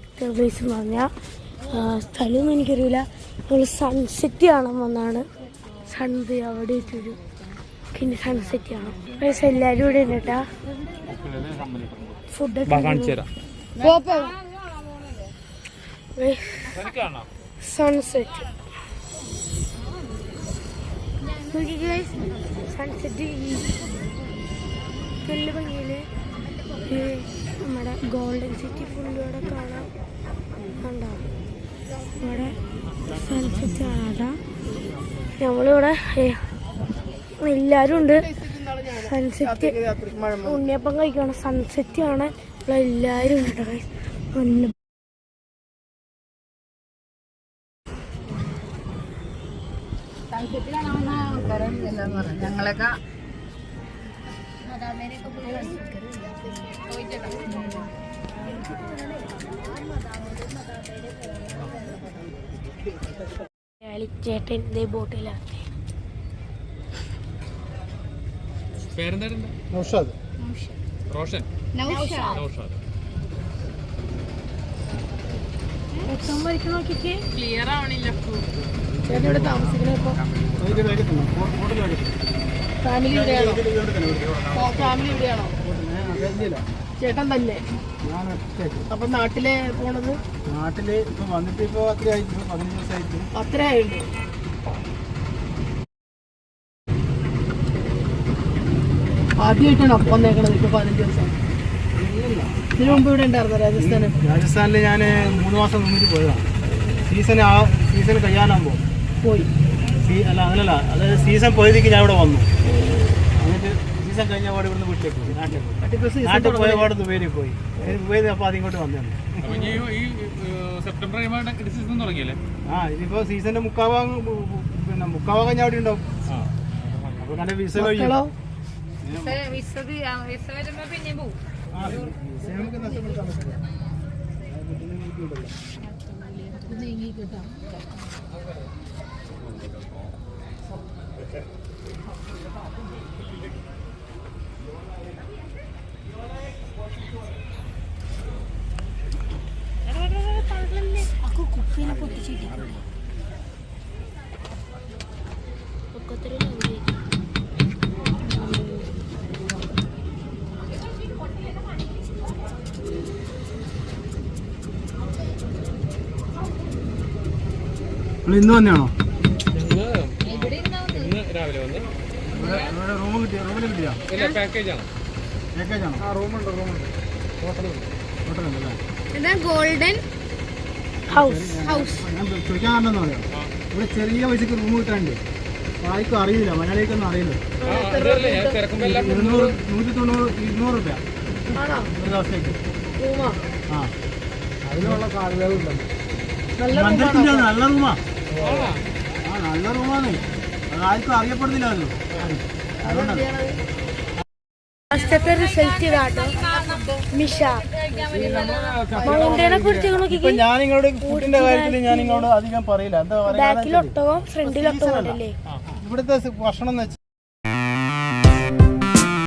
അടുത്ത പ്ലേസ് എന്ന് പറഞ്ഞാൽ സ്ഥലമൊന്നും എനിക്കറിയില്ല. നമ്മൾ സൺസെറ്റ് കാണാൻ വന്നാണ്. സൺത് അവിടെ ഇട്ടൊരു പിന്നെ സൺസെറ്റ് കാണാം പ്ലേസ് എല്ലാവരും ഇവിടെ ഉണ്ട് കേട്ടാ. ഫുഡ് സൺസെറ്റ് സൺസെറ്റ് നല്ല നമ്മുടെ ഗോൾഡൻ സിറ്റി ഫുള്ളിലൂടെ കാണാം. കണ്ടോ? ഇവിടെ സൺസെറ്റ് കാണാം. നമ്മളിവിടെ എല്ലാവരും ഉണ്ട്. സൺസെറ്റ് ഉണ്ണിയപ്പം കഴിക്കണം. സൺസെറ്റ് കാണാൻ എല്ലാവരും ഉണ്ട്. നല്ല സൺസെറ്റ് ആൾക്കാരും ഞങ്ങളൊക്കെ ചേട്ടൻ ഇതേ ബോട്ടിലാണ് നൗഷാദ് റോഷൻ നൗഷാദ് ക്ലിയർ ആവണില്ല താമസിക്കണേ ഫാമിലി ഇവിടെയാണോ? ഫാമിലി ഇവിടെയാണോ? ചേട്ടൻ തന്നെ? അപ്പൊ നാട്ടിലെ പോണത്? നാട്ടിൽ ഇപ്പൊ വന്നിട്ട് ഇപ്പൊ അത്ര ആയിട്ട് പതിനഞ്ച് ദിവസമായിട്ട് അത്ര ആയുള്ളൂ ആദ്യമായിട്ടാണ് അപ്പം വന്നേക്കണത് ഇപ്പൊ പതിനഞ്ച് ദിവസം? ഇതിനു മുമ്പ് ഇവിടെ ഉണ്ടായിരുന്നു രാജസ്ഥാന്? രാജസ്ഥാനിൽ ഞാൻ മൂന്ന് മാസം നിന്നിട്ട് പോയതാണ് സീസൺ ആ സീസൺ കഴിയാനാകുമ്പോൾ പോയി. അല്ല അങ്ങനല്ല. അതായത് സീസൺ പോയതിക്ക് ഞാൻ ഇവിടെ വന്നു. എന്നിട്ട് സീസൺ കഴിഞ്ഞ പാട് ഇവിടുന്ന് വീട്ടിലേക്ക് പോയി നാട്ടിലേക്ക് പോയി. നാട്ടിൽ പോയ പാട് ദുബൈയിൽ പോയി. ദുബൈയിൽ അപ്പോൾ അതിങ്ങോട്ട് വന്നതാണ്. അപ്പൊ ഇനി ഈ സെപ്റ്റംബർ സീസൺ തുടങ്ങിയല്ലേ? ആ ഇനിയിപ്പോൾ സീസണിന്റെ മുക്കാഭാഗം പിന്നെ മുക്കാഭാഗം ഞാൻ അവിടെ ഉണ്ടാവും. അപ്പോൾ കണ്ട വിസ കഴിയും മക്കളോ? ആ, വിസ നമുക്ക് നഷ്ടപ്പെടുത്താൻ പറ്റില്ല. കുപ്പീനെ പൊട്ടിച്ചിട്ടില്ലേ ഒക്കത്തൊരു ലൗലി. നിങ്ങൾ ഇന്ന് വന്നെയാണോ ഇന്ന് രാവിലെ വന്ന്. ഇവിടെ റൂം കിട്ടിയ? റൂമിൽ കിട്ടിയാ? ഇല്ല പാക്കേജ് ആണ്. പാക്കേജ് ആണോ? ആ റൂമുണ്ട് റൂമുണ്ട്. ഹോട്ടലുണ്ട്. ഹോട്ടലുണ്ട് അല്ലേ ഇതാ ഗോൾഡൻ ഹൗസ് ഹൗസ്. ഞാൻ ചോദിക്കാൻ കാരണം പറയാ ഇവിടെ ചെറിയ പൈസക്ക് റൂം കിട്ടാണ്ട് ആർക്കും അറിയില്ല മലയാളിക്കൊന്നും അറിയില്ല. ഇരുന്നൂറ് നൂറ്റി തൊണ്ണൂറ് ഇരുന്നൂറ് രൂപ ആണോ? ഒരു ദിവസത്തേക്ക്. റൂമാ? ആ. അതിനുള്ള കാറുകളുണ്ട് നല്ല റൂമാ. ആ, നല്ല റൂമാണ് ആർക്കും അറിയപ്പെടുന്നില്ലല്ലോ. അതുകൊണ്ടാണ്. ഫസ്റ്റത്തെ റിസൾട്ട് ഇതാട്ടോ മിഷ. മൗണ്ടനെ കുറിച്ച് ഇപ്പൊ നോക്കിക്കേ ഞാൻ നിങ്ങളോട് ഫുഡിന്റെ കാര്യത്തിൽ ഞാൻ നിങ്ങളോട് അധികം പറയില്ല. എന്താ പറയാ? ബാക്കിൽ ഫ്രണ്ടിൽ ഇവിടുത്തെ ഭക്ഷണം എന്ന് വെച്ചാൽ